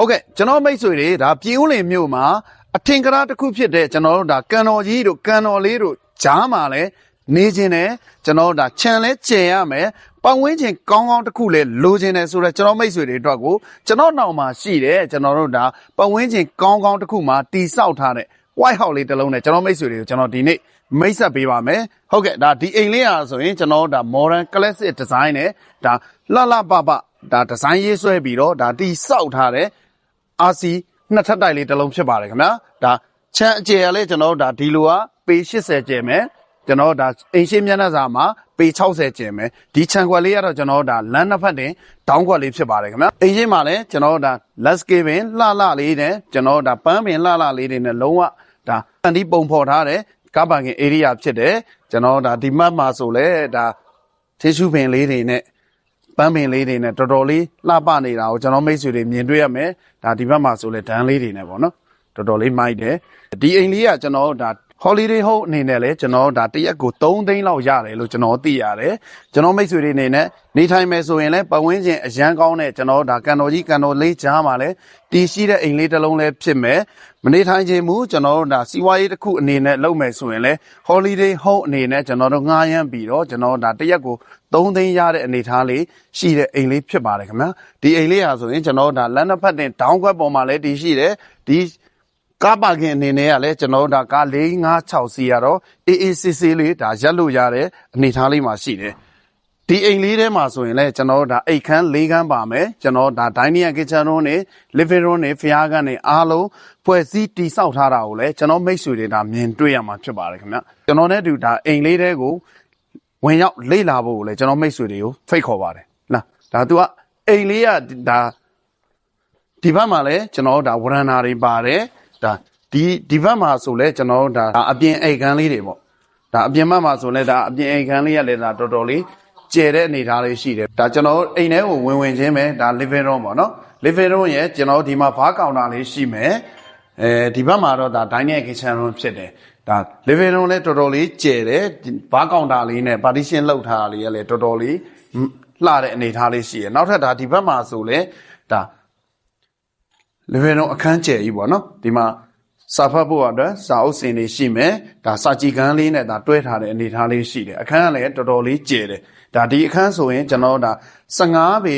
ဟုတ်ကဲ့ကျွန်တော်မိတ်ဆွေတွေဒါပြည်ဦးလင်မြို့မှာအထင်ကရတစ်ခုဖြစ်တဲ့ကျွန်တော်တို့ဒါကန်တော်ကြီးတို့ကန်တော်လေးတို့ကြားမှာလဲနေခြင်းနဲ့ကျွန်တော်တို့ဒါခြံလဲကျင်ရမယ်ပတ်ဝန်းကျင်ကောင်းကောင်းတစ်ခုလဲလိုချင်တယ်ဆိုတော့ကျွန်တော်မိတ်ဆွေတွေအတွက်ကိုကျွန်တော်နောက်မှာရှိတယ်ကျွန်တော်တို့ဒါပတ်ဝန်းကျင်ကောင်းကောင်းတစ်ခုမှာတီဆောက်ထားတဲ့ white house လေးတစ်လုံးနဲ့ကျွန်တော်မိတ်ဆွေတွေကိုကျွန်တော်ဒီနေ့မိတ်ဆက်ပေးပါမယ်ဟုတ်ကဲ့ဒါဒီအိမ်လေးอ่ะဆိုရင်ကျွန်တော်တို့ဒါ modern classic design နဲ့ဒါလှလှပပဒါ design ရေးဆွဲပြီးတော့ဒါတီဆောက်ထားတဲ့ RC နှစ်ထပ်တိုက်လေးတစ်လုံးဖြစ်ပါတယ်ခင်ဗျာဒါချမ်းအကျယ်ကလည်းကျွန်တော်တို့ဒါဒီလိုကပေ80ကျယ်မယ်ကျွန်တော်တို့ဒါအိမ်ရှိမျက်နှာစာမှာပေ60ကျယ်မယ်ဒီချံခွက်လေးကတော့ကျွန်တော်တို့ဒါလမ်းနှစ်ဖက်တင်ဒေါင်းခွက်လေးဖြစ်ပါတယ်ခင်ဗျာအိမ်ရှိမှာလည်းကျွန်တော်တို့ဒါ landscaping လှလှလေးနဲ့ကျွန်တော်တို့ဒါပန်းပင်လှလှလေးတွေနဲ့လုံးဝဒါအန်ဒီပုံဖော်ထားတဲ့ကားပါကင် area ဖြစ်တယ်ကျွန်တော်တို့ဒါဒီမတ်မှာဆိုလဲဒါထေးရှုပင်လေးတွေနဲ့ ပန်းပင်လေးတွေနဲ့တော်တော်လေးလှပနေတာကိုကျွန်တော်မိတ်ဆွေတွေမြင်တွေ့ရမယ်ဒါဒီဘက်မှာဆိုလဲဒန်းလေးတွေနဲ့ပေါ့နော်တော်တော်လေးမိုက်တယ်ဒီအိမ်လေးကကျွန်တော်ဒါ holiday home အနေနဲ့လဲကျွန်တော်ဒါတရက်ကို3သိန်းလောက်ရတယ်လို့ကျွန်တော်သိရတယ်ကျွန်တော်မိတ်ဆွေတွေအနေနဲ့နေထိုင်မယ်ဆိုရင်လဲပတ်ဝန်းကျင်အရန်ကောင်းတဲ့ကျွန်တော်ဒါကန်တော်ကြီးကန်တော်လေးကြားမှာလဲတီးရှိတဲ့အိမ်လေးတစ်လုံးလဲဖြစ်မယ်မနေထိုင်ခြင်းမူကျွန်တော်တို့ဒါစီးပွားရေးတစ်ခုအနေနဲ့လုပ်မယ်ဆိုရင်လဲ holiday home အနေနဲ့ကျွန်တော်တို့ငှားရမ်းပြီးတော့ကျွန်တော်ဒါတရက်ကို3သိန်းရတဲ့အနေထားလေးရှိတဲ့အိမ်လေးဖြစ်ပါတယ်ခင်ဗျာဒီအိမ်လေးဟာဆိုရင်ကျွန်တော်ဒါလမ်းတစ်ဖက်တင်ဒေါင်းခွက်ပေါ်မှာလည်းတည်ရှိတယ်ဒီ ကားပါကင်အနေနဲ့ကလည်းကျွန်တော်ဒါကား4 5 6စီရတော့အေးအေးဆေးဆေးလေးဒါရက်လို့ရတဲ့အနေထားလေးမှာရှိတယ်ဒီအိမ်လေးထဲမှာဆိုရင်လည်းကျွန်တော်ဒါအိတ်ခမ်း၄ခမ်းပါမယ်ကျွန်တော်ဒါ dining and kitchen room နဲ့ living room နဲ့ဖျားခန်းနဲ့အားလုံးဖွဲ့စည်းတည်ဆောက်ထားတာကိုလည်းကျွန်တော်မိတ်ဆွေတွေဒါမြင်တွေ့ရမှာဖြစ်ပါတယ်ခင်ဗျကျွန်တော်နဲ့တူဒါအိမ်လေးတဲကိုဝင်ရောက်လေ့လာဖို့ကိုလည်းကျွန်တော်မိတ်ဆွေတွေကိုဖိတ်ခေါ်ပါတယ်လားဒါ तू ကအိမ်လေးကဒါဒီဘက်မှာလည်းကျွန်တော်တို့ဒါဝရဏာတွေပါတယ် ဒါဒီဒီဘက်မှာဆိုလဲကျွန်တော်တို့ဒါအပြင်အိမ်ခန်းလေးတွေပေါ့ဒါအပြင်ဘက်မှာဆိုလဲဒါအပြင်အိမ်ခန်းလေးကလည်းဒါတော်တော်လေးကျယ်တဲ့အနေထားလေးရှိတယ်ဒါကျွန်တော်တို့အိမ်ထဲကိုဝင်ဝင်ချင်းပဲဒါ living room ပေါ့နော် living room ရဲ့ကျွန်တော်တို့ဒီမှာဘားကောင်တာလေးရှိမယ်အဲဒီဘက်မှာတော့ဒါ dining kitchen room ဖြစ်တယ်ဒါ living room လည်းတော်တော်လေးကျယ်တယ်ဒီဘားကောင်တာလေးနဲ့ partition လောက်ထားတာလေးကလည်းတော်တော်လေးလှတဲ့အနေထားလေးရှိတယ်နောက်ထပ်ဒါဒီဘက်မှာဆိုလဲဒါ level တော့အခန်းကျယ်ကြီးပေါ့နော်ဒီမှာစာဖတ်ဖို့အတွက်စာအုပ်စင်တွေရှိမယ်ဒါစာကြည်ကန်းလေးနဲ့ဒါတွဲထားတဲ့အနေအထားလေးရှိတယ်အခန်းကလည်းတော်တော်လေးကျယ်တယ်ဒါဒီအခန်းဆိုရင်ကျွန်တော်ဒါ15ပေ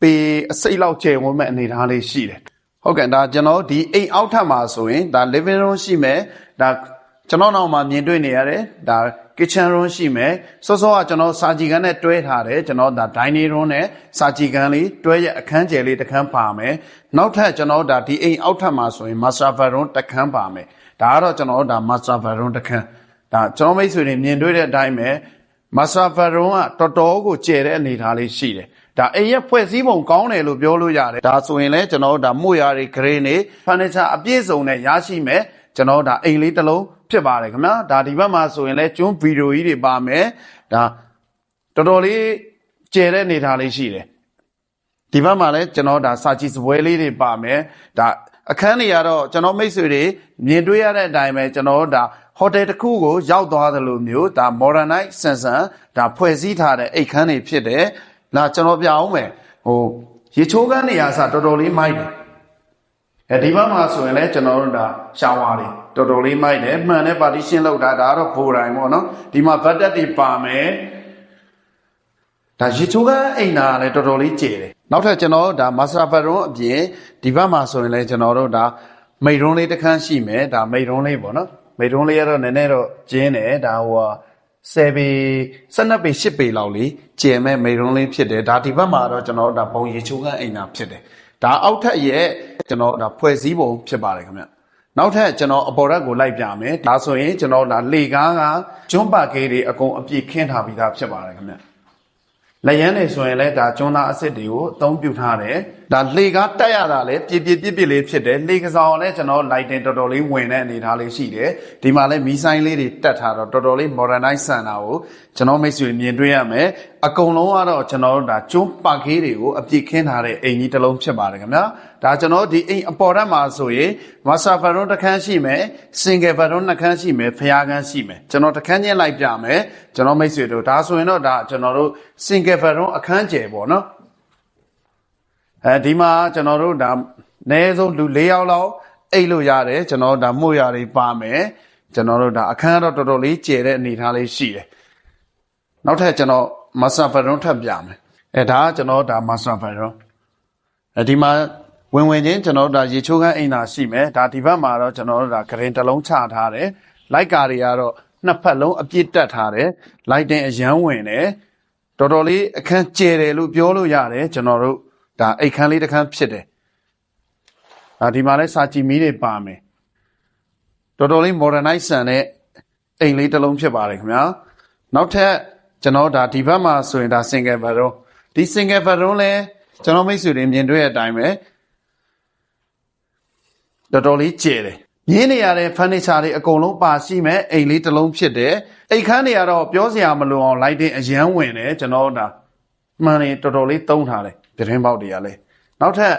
ပေအစိတ်လောက်ကျယ်ဝန်းမဲ့အနေအထားလေးရှိတယ်ဟုတ်ကဲ့ဒါကျွန်တော်ဒီအိမ်အောက်ထပ်မှာဆိုရင်ဒါ living room ရှိမယ်ဒါကျွန်တော်နောက်မှာမြင်တွေ့နေရတယ်ဒါ kitchen room ရှိမယ်စောစောကကျွန်တော်စာကြည်ကန်းနဲ့တွဲထားတယ်ကျွန်တော်ဒါ dining room နဲ့စာကြည်ကန်းလေးတွဲရအခန်းကျယ်လေးတစ်ခန်းပါမယ်နောက်ထပ်ကျွန်တော်ဒါဒီအိမ်အောက်ထပ်မှာဆိုရင် master bedroom တစ်ခန်းပါမယ်ဒါကတော့ကျွန်တော်ဒါ master bedroom တစ်ခန်းဒါကျွန်တော်မိတ်ဆွေတွေမြင်တွေ့တဲ့အတိုင်းပဲ master bedroom ကတော်တော်ကိုကျယ်တဲ့အနေအထားလေးရှိတယ်ဒါအိမ်ရဲ့ဖွဲ့စည်းပုံကောင်းတယ်လို့ပြောလို့ရတယ်ဒါဆိုရင်လည်းကျွန်တော်တို့ဒါမို့ရာတွေဂရေတွေ furniture အပြည့်စုံနဲ့ရရှိမယ်ကျွန်တော်ဒါအိမ်လေးတစ်လုံး ဖြစ်ပါတယ်ခင်ဗျာဒါဒီဘက်မှာဆိုရင်လည်းကျွန်းဗီဒီယိုကြီးတွေပါမယ်ဒါတော်တော်လေးကျယ်တဲ့အနေထားလေးရှိတယ်ဒီဘက်မှာလည်းကျွန်တော်ဒါစာကြည့်စပွဲလေးတွေပါမယ်ဒါအခန်းတွေကတော့ကျွန်တော်မိတ်ဆွေတွေမြင်တွေ့ရတဲ့အတိုင်းပဲကျွန်တော်ဒါဟိုတယ်တစ်ခုကိုရောက်သွားသလိုမျိုးဒါ modernize ဆန်ဆန်ဒါဖွဲ့စည်းထားတဲ့အိတ်ခန်းတွေဖြစ်တယ်လာကျွန်တော်ပြအောင်မယ်ဟိုရေချိုးခန်းနေရာစတော်တော်လေးမိုက်တယ် အဲဒီဘက်မှာဆိုရင်လည်းကျွန်တော်တို့ဒါရှောင်းဝါတွေတော်တော်လေးမိုက်တယ်မှန်တဲ့ partition လောက်တာဒါကတော့ဖိုတိုင်းပေါ့နော်ဒီမှာ budget တွေပါမယ်ဒါရေချိုးကအိမ်နာကလည်းတော်တော်လေးကျယ်တယ်နောက်ထပ်ကျွန်တော်ဒါ master bedroom အပြင်ဒီဘက်မှာဆိုရင်လည်းကျွန်တော်တို့ဒါမိတ်ရုံးလေးတစ်ခန်းရှိမယ်ဒါမိတ်ရုံးလေးပေါ့နော်မိတ်ရုံးလေးကတော့နည်းနည်းတော့ကျင်းတယ်ဒါဟို10ပေ12ပေ10ပေလောက်လေးကျယ်မဲ့မိတ်ရုံးလေးဖြစ်တယ်ဒါဒီဘက်မှာတော့ကျွန်တော်ဒါဘုံရေချိုးကအိမ်နာဖြစ်တယ်ဒါအောက်ထက်ရဲ့ ကျွန်တော်ဒါဖွဲ့စည်းပုံဖြစ်ပါတယ်ခင်ဗျနောက်ထပ်ကျွန်တော်အပေါ်ရက်ကိုလိုက်ပြမယ်ဒါဆိုရင်ကျွန်တော်ဒါလေကားကကျွန်းပါကေးတွေအကုန်အပြည့်ခင်းထားပြီးသားဖြစ်ပါတယ်ခင်ဗျလက်ရန်နေဆိုရင်လည်းဒါကျွန်းသားအစ်စ်တွေကိုအသုံးပြုထားတယ်ဒါလေကားတက်ရတာလည်းပြပြပြပြလေးဖြစ်တယ်လေကစားလည်းကျွန်တော် lighting တော်တော်လေးဝင်တဲ့အနေအထားလေးရှိတယ်ဒီမှာလည်းမီးဆိုင်လေးတွေတက်ထားတော့တော်တော်လေး modernize ဆန်တာကိုကျွန်တော်မိတ်ဆွေမြင်တွေ့ရမယ်အကုန်လုံးကတော့ကျွန်တော်တို့ဒါကျွန်းပါကေးတွေကိုအပြည့်ခင်းထားတဲ့အိမ်ကြီးတစ်လုံးဖြစ်ပါတယ်ခင်ဗျာဒါကျွန်တော်ဒီအိမ်အပေါ်ရက်မှာဆိုရင် master bedroom တစ်ခန်းရှိမယ် single bedroom နှစ်ခန်းရှိမယ်ဖျားခန်းရှိမယ်ကျွန်တော်တစ်ခန်းချင်းလိုက်ပြမယ်ကျွန်တော်မိတ်ဆွေတို့ဒါဆိုရင်တော့ဒါကျွန်တော်တို့ single bedroom အခန်းကျယ်ပေါ့နော် အဲဒီမှာကျွန်တော်တို့ဒါအနည်းဆုံးလူ၄ယောက်လောက်အိတ်လို့ရတယ်ကျွန်တော်တို့ဒါမှုရတွေပါမယ်ကျွန်တော်တို့ဒါအခန်းကတော့တော်တော်လေးကျယ်တဲ့အနေအထားလေးရှိတယ်နောက်ထပ်ကျွန်တော် master bedroom ထပ်ပြမယ်အဲဒါကကျွန်တော်ဒါ master bedroom အဲဒီမှာဝင်ဝင်ချင်းကျွန်တော်တို့ဒါရေချိုးခန်းအိမ်သာရှိမယ်ဒါဒီဘက်မှာတော့ကျွန်တော်တို့ဒါဂရင်တစ်လုံးချထားတယ်လိုက်ကာတွေကတော့နှစ်ဖက်လုံးအပြည့်တက်ထားတယ်လိုက်တင်အရန်ဝင်တယ်တော်တော်လေးအခန်းကျယ်တယ်လို့ပြောလို့ရတယ်ကျွန်တော်တို့ ဒါအိတ်ခန်းလေးတစ်ခန်းဖြစ်တယ်ဒါဒီမှာလဲစာကြည့်မီးတွေပါမယ်တော်တော်လေး modernize ဆန်တဲ့အိမ်လေးတစ်လုံးဖြစ်ပါတယ်ခင်ဗျာနောက်ထပ်ကျွန်တော်ဒါဒီဘက်မှာဆိုရင်ဒါ single bedroom ဒီ single bedroom လဲကျွန်တော်မိတ်ဆွေတွေမြင်တွေ့တဲ့အတိုင်းပဲတော်တော်လေးကျယ်တယ်မြင်းနေရတဲ့ furniture တွေအကုန်လုံးပါရှိမဲ့အိမ်လေးတစ်လုံးဖြစ်တယ်အိမ်ခန်းတွေကတော့ပြောစရာမလိုအောင် lighting အရန်ဝင်တယ်ကျွန်တော်ဒါမှန်နေတော်တော်လေးသုံးထားတယ် ပြတင်းပေါက်တွေကလည်းနောက်ထပ်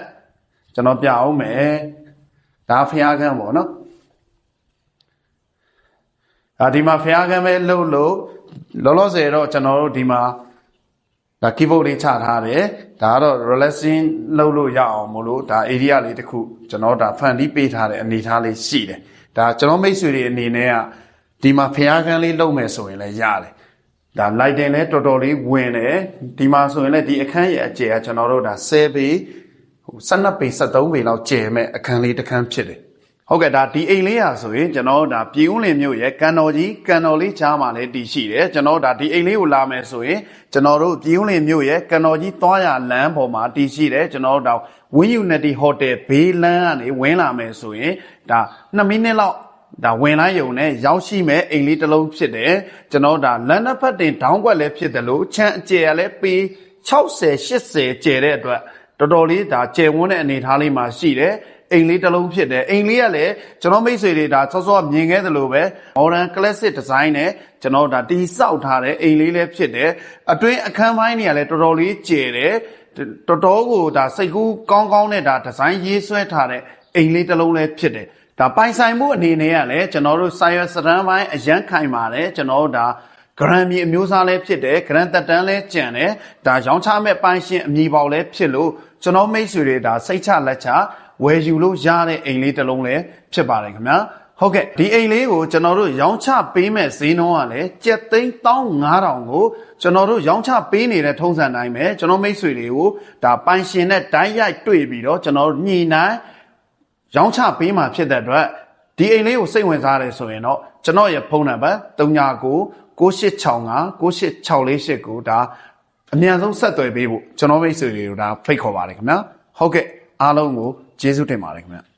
ကျွန်တော်ပြအောင်မယ်ဒါဖျားခန်းပေါ့နော်အာဒီမှာဖျားခန်းပဲလှုပ်လို့လောလောဆယ်တော့ကျွန်တော်တို့ဒီမှာဒါ keyboard လေးချထားတယ်ဒါကတော့ relaxing လုပ်လို့ရအောင်မလို့ဒါ area လေးတစ်ခုကျွန်တော်ဒါ fan လေးပေးထားတဲ့အနေအထားလေးရှိတယ်ဒါကျွန်တော်မိတ်ဆွေတွေအနေနဲ့ကဒီမှာဖျားခန်းလေးလုပ်မယ်ဆိုရင်လည်းရတယ် ဒါ lighting လည်းတော်တော်လေးဝင်တယ်ဒီမှာဆိုရင်လည်းဒီအခန်းရဲ့အကျယ်ကကျွန်တော်တို့ဒါ10ပေဟို12ပေ73ပေလောက်ကျယ်မဲ့အခန်းလေးတစ်ခန်းဖြစ်တယ်ဟုတ်ကဲ့ဒါဒီအိမ်လေးရာဆိုရင်ကျွန်တော်တို့ဒါပြည်ဦးလင်မြို့ရဲ့ကန်တော်ကြီးကန်တော်လေးချားမှာလည်းတည်ရှိတယ်ကျွန်တော်တို့ဒါဒီအိမ်လေးကိုလာမယ်ဆိုရင်ကျွန်တော်တို့ပြည်ဦးလင်မြို့ရဲ့ကန်တော်ကြီးသွားရလမ်းပေါ်မှာတည်ရှိတယ်ကျွန်တော်တို့ဒါ Win Unity Hotel ဘေးလမ်းကနေဝင်လာမယ်ဆိုရင်ဒါ2မိနစ်လောက် ဒါဝင်လိုက်ရုံနဲ့ရောက်ရှိမဲ့အိမ်လေးတစ်လုံးဖြစ်တယ်ကျွန်တော်ဒါလန်နက်ဖက်တင်ဒေါင်းကွက်လည်းဖြစ်တယ်လို့ချမ်းအကျယ်လည်းပေ60 80ကျယ်တဲ့အတွက်တော်တော်လေးဒါကျယ်ဝန်းတဲ့အနေအထားလေးမှာရှိတယ်အိမ်လေးတစ်လုံးဖြစ်တယ်အိမ်လေးကလည်းကျွန်တော်မိတ်ဆွေတွေဒါစောစောမြင်ခဲ့သလိုပဲ modern classic design နဲ့ကျွန်တော်ဒါတီးဆောက်ထားတဲ့အိမ်လေးလည်းဖြစ်တယ်အတွင်းအခန်းပိုင်းတွေကလည်းတော်တော်လေးကျယ်တယ်တော်တော်ကိုဒါစိတ်ကူးကောင်းကောင်းနဲ့ဒါဒီဇိုင်းရေးဆွဲထားတဲ့အိမ်လေးတစ်လုံးလည်းဖြစ်တယ် ဒါပိုင်ဆိုင်မှုအနေနဲ့ကလည်းကျွန်တော်တို့ဆိုင်ရွက်စရန်ပိုင်းအရန်ခိုင်ပါတယ်ကျွန်တော်တို့ဒါဂရန်မီအမျိုးသားလည်းဖြစ်တယ်ဂရန်တက်တန်းလည်းကျန်တယ်ဒါရောင်းချမဲ့ပိုင်ရှင်အမည်ပေါက်လည်းဖြစ်လို့ကျွန်တော်မိတ်ဆွေတွေဒါစိတ်ချလက်ချဝယ်ယူလို့ရတဲ့အိမ်လေးတစ်လုံးလည်းဖြစ်ပါတယ်ခင်ဗျာဟုတ်ကဲ့ဒီအိမ်လေးကိုကျွန်တော်တို့ရောင်းချပေးမဲ့ဈေးနှုန်းကလည်းကျပ်သိန်း15000ကိုကျွန်တော်တို့ရောင်းချပေးနေတဲ့ထုံးစံတိုင်းပဲကျွန်တော်မိတ်ဆွေတွေကိုဒါပိုင်ရှင်နဲ့တိုင်းရိုက်တွေ့ပြီးတော့ကျွန်တော်တို့ညှိနှိုင်း ရောင်းချပေးမှဖြစ်တဲ့အတွက်ဒီအိမ်လေးကိုစိတ်ဝင်စားတယ်ဆိုရင်တော့ကျွန်တော်ရဲ့ဖုန်းနံပါတ်39 9865 9864ကိုဒါအမြန်ဆုံးဆက်သွယ်ပေးဖို့ကျွန်တော်မိတ်ဆွေတွေကိုဒါဖိတ်ခေါ်ပါတယ်ခင်ဗျာဟုတ်ကဲ့အားလုံးကိုကျေးဇူးတင်ပါတယ်ခင်ဗျာ